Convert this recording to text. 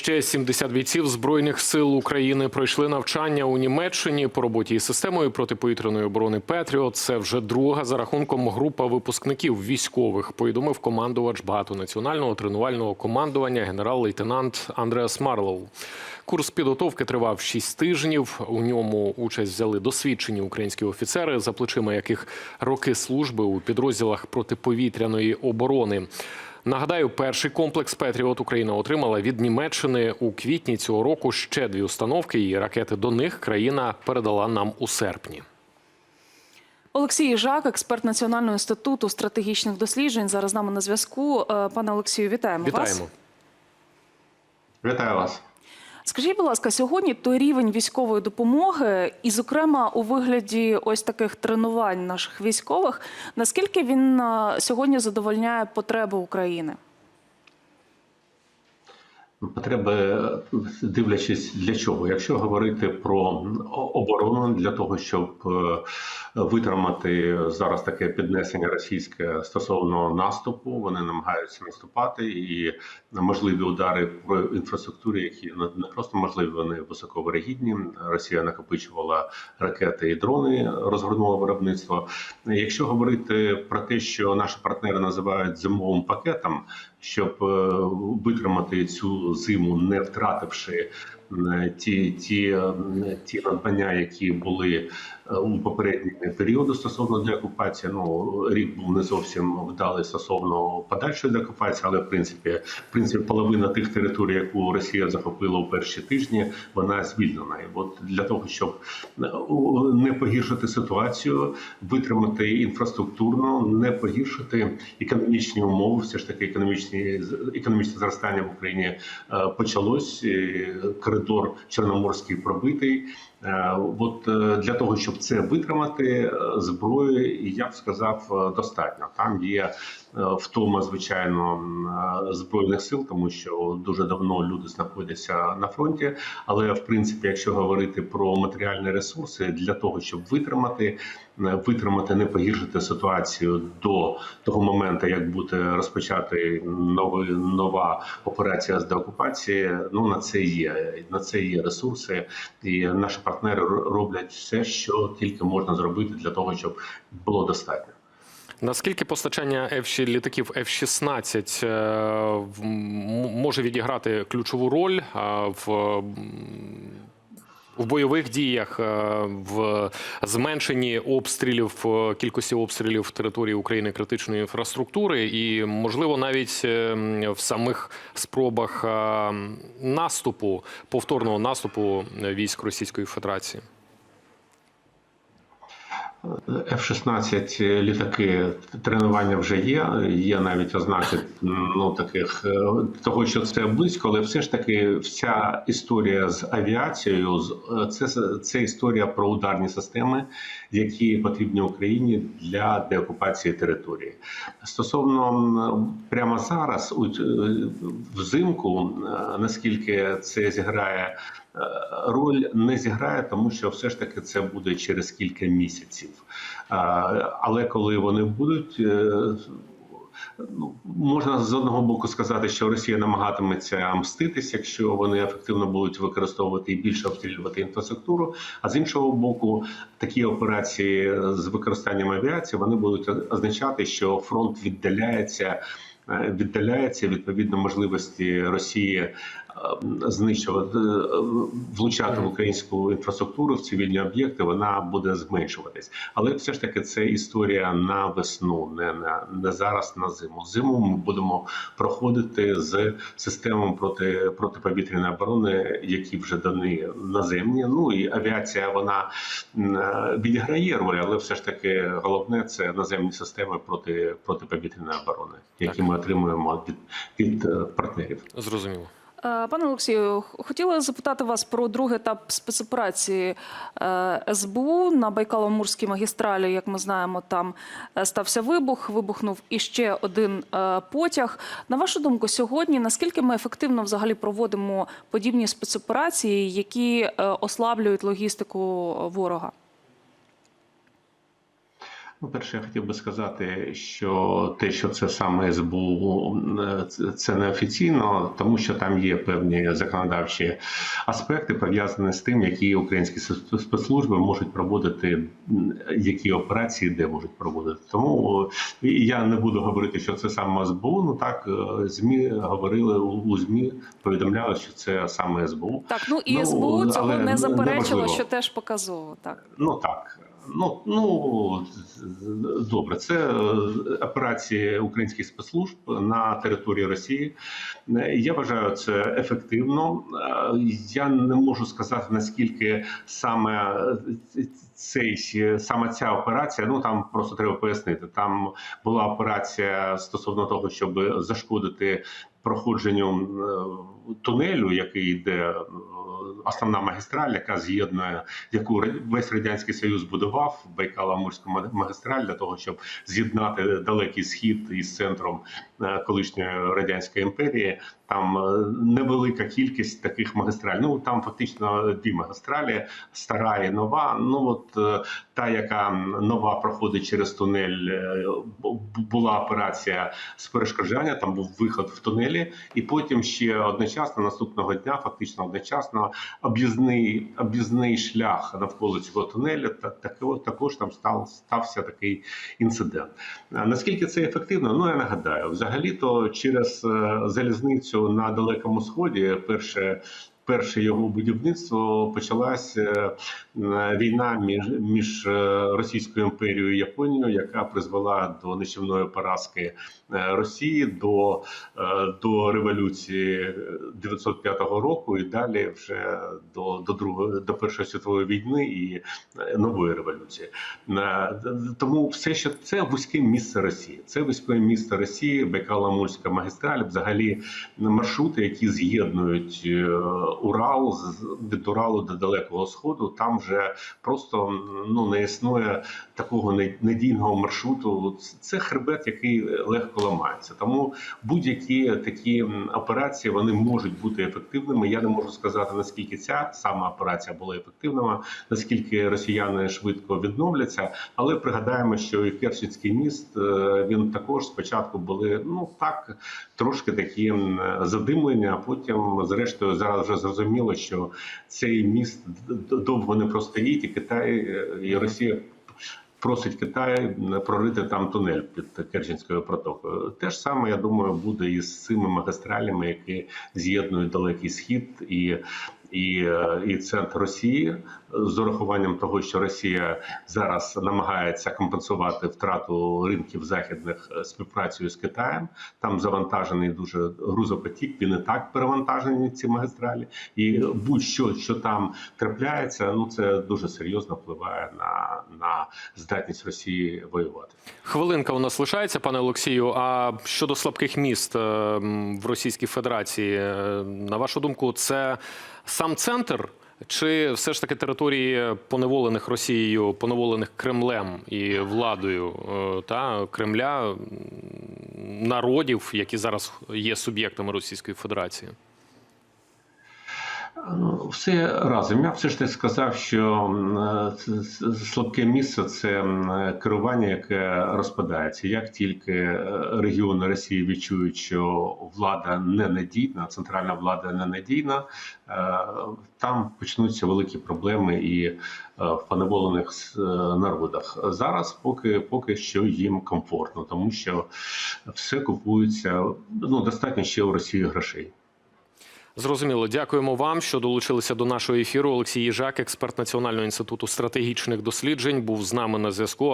Ще 70 бійців збройних сил України пройшли навчання у Німеччині по роботі із системою протиповітряної оборони Петріот. Це вже друга за рахунком група випускників військових. Повідомив командувач багатонаціонального тренувального командування генерал-лейтенант Андреас Марлоу. Курс підготовки тривав 6 тижнів. У ньому участь взяли досвідчені українські офіцери, за плечима яких роки служби у підрозділах протиповітряної оборони. Нагадаю, перший комплекс Петріот Україна отримала від Німеччини у квітні цього року ще дві установки. І ракети до них країна передала нам у серпні. Олексій Жак, експерт Національного інституту стратегічних досліджень, зараз з нами на зв'язку. Е, Пане Олексію, вітаємо, вас. Вітаємо. Вітаю вас. Скажіть, будь ласка, сьогодні той рівень військової допомоги, і, зокрема, у вигляді ось таких тренувань наших військових, наскільки він е, сьогодні задовольняє потреби України? Потреби дивлячись для чого, якщо говорити про оборону для того, щоб е, витримати зараз таке піднесення російське стосовно наступу, вони намагаються наступати, і можливі удари по інфраструктурі, які не просто можливі, вони високовирогідні. Росія накопичувала ракети і дрони, розгорнула виробництво. Якщо говорити про те, що наші партнери називають зимовим пакетом, щоб е, витримати цю зиму, не втративши ті ті, е, ті надбання, які були у попередні періоди стосовно деокупації. Ну рік був не зовсім вдалий стосовно подальшої деокупації, але в принципі, в принципі, половина тих територій, яку Росія захопила у перші тижні, вона звільнена. І от для того, щоб не погіршити ситуацію, витримати інфраструктурно, не погіршити економічні умови, все ж таки економічні економічне зростання в Україні почалось. Коридор Чорноморський пробитий. От для того, щоб це витримати, зброї я б сказав достатньо. Там є втома, звичайно, збройних сил, тому що дуже давно люди знаходяться на фронті. Але в принципі, якщо говорити про матеріальні ресурси, для того, щоб витримати, витримати, не погіршити ситуацію до того моменту, як буде розпочати новий нова операція з деокупації, ну на це є на це є ресурси, і наші партнери роблять все, що тільки можна зробити для того, щоб було достатньо. Наскільки постачання F літаків F-16 е, може відіграти ключову роль е, в в бойових діях, е, в зменшенні обстрілів кількості обстрілів території України критичної інфраструктури, і можливо навіть в самих спробах наступу повторного наступу військ Російської Федерації? F-16 літаки тренування вже є. Є навіть ознаки ну таких того, що це близько, але все ж таки вся історія з авіацією це це історія про ударні системи, які потрібні Україні для деокупації території. Стосовно прямо зараз, взимку, наскільки це зіграє. Роль не зіграє, тому що все ж таки це буде через кілька місяців. Але коли вони будуть, ну можна з одного боку сказати, що Росія намагатиметься мститись, якщо вони ефективно будуть використовувати і більше обстрілювати інфраструктуру. А з іншого боку, такі операції з використанням авіації вони будуть означати, що фронт віддаляється. Віддаляється відповідно можливості Росії знищувати влучати в українську інфраструктуру в цивільні об'єкти, вона буде зменшуватись. Але все ж таки це історія на весну, не на не зараз на зиму. Зиму ми будемо проходити з системами проти протиповітряної оборони, які вже дані наземні. Ну і авіація вона відіграє роль, але все ж таки головне це наземні системи проти протиповітряної оборони, які так. ми отримуємо від, від партнерів. Зрозуміло. Пане Олексію, хотіла запитати вас про другий етап спецоперації СБУ на Байкало-Амурській магістралі. Як ми знаємо, там стався вибух, вибухнув іще один потяг. На вашу думку, сьогодні наскільки ми ефективно взагалі проводимо подібні спецоперації, які ослаблюють логістику ворога? Ну, перше, я хотів би сказати, що те, що це саме СБУ, це- не офіційно, тому що там є певні законодавчі аспекти пов'язані з тим, які українські спец- спецслужби можуть проводити, які операції де можуть проводити. Тому е, я не буду говорити, що це саме СБУ. Ну так е, змі говорили у змі, повідомляли, що це саме СБУ. Так, ну і Ну, СБУ цього не заперечило, що теж показово. Так. Ну так. Ну, ну добре, це е, операції українських спецслужб на території Росії. Я вважаю це ефективно. Е, Я не можу сказати наскільки саме е, цей саме ця операція. Ну там просто треба пояснити. Там була операція стосовно того, щоб зашкодити проходженню тунелю, який йде основна магістраль, яка з'єднує яку весь радянський союз будував Байкало-Амурську магістраль для того, щоб з'єднати далекий схід із центром е, колишньої радянської імперії. Там е, невелика кількість таких магістраль. Ну там фактично дві магістралі, стара і нова. Ну от е, та, яка нова проходить через тунель, е, була операція з перешкоджання. Там був виход в тунелі, і потім ще одночасно наступного дня, фактично одночасно, об'їзний об'їзний шлях навколо цього тунелю. Та також там став стався такий інцидент. Наскільки це ефективно? Ну я нагадаю, взагалі то через е, на далекому сході, перше. Перше його будівництво почалася е, війна між, між е, Російською імперією і Японією, яка призвела до нищівної поразки е, Росії до, до революції 905 року, і далі вже до, до другої до Першої світової війни і нової революції. Тому все, що це вузьке місце Росії, це вузьке місце Росії, Байкало-Амурська магістраль, взагалі маршрути, які з'єднують Урал від Уралу до Далекого Сходу. Там вже просто ну не існує такого надійного маршруту. Це хребет, який легко ламається. Тому будь-які такі операції вони можуть бути ефективними. Я не можу сказати наскільки ця сама операція була ефективною, наскільки росіяни швидко відновляться. Але пригадаємо, що і Керченський міст е, він також спочатку були ну так трошки такі задимлення. А потім, зрештою, зараз вже зрозуміло, що цей міст довго не простоїть, і Китай е, і Росія. Просить Китай прорити там тунель під Керченською протокою. Те ж саме, я думаю, буде і з цими магістралями, які з'єднують далекий схід і, і, і центр Росії, з урахуванням того, що Росія зараз намагається компенсувати втрату ринків західних е, співпрацею з Китаєм. Там завантажений дуже грузопотік. Він і так перевантажені ці магістралі, і будь-що, що там трапляється, ну це дуже серйозно впливає на, на здатність Росії воювати. Хвилинка у нас лишається, пане Олексію. А щодо слабких міст е, в Російській Федерації, е, на вашу думку, це сам центр? Чи все ж таки території поневолених Росією, поневолених Кремлем і владою е, та Кремля народів, які зараз є суб'єктами Російської Федерації? Ну, все разом. Я все ж таки сказав, що е, слабке місце це керування, яке розпадається. Як тільки е, регіони Росії відчують, що влада ненадійна, центральна влада ненадійна, е, там почнуться великі проблеми і в поневолених народах. Зараз поки поки що їм комфортно, тому що все купується ну достатньо ще у Росії грошей. Зрозуміло, дякуємо вам, що долучилися до нашого ефіру. Олексій Їжак, експерт Національного інституту стратегічних досліджень, був з нами на зв'язку.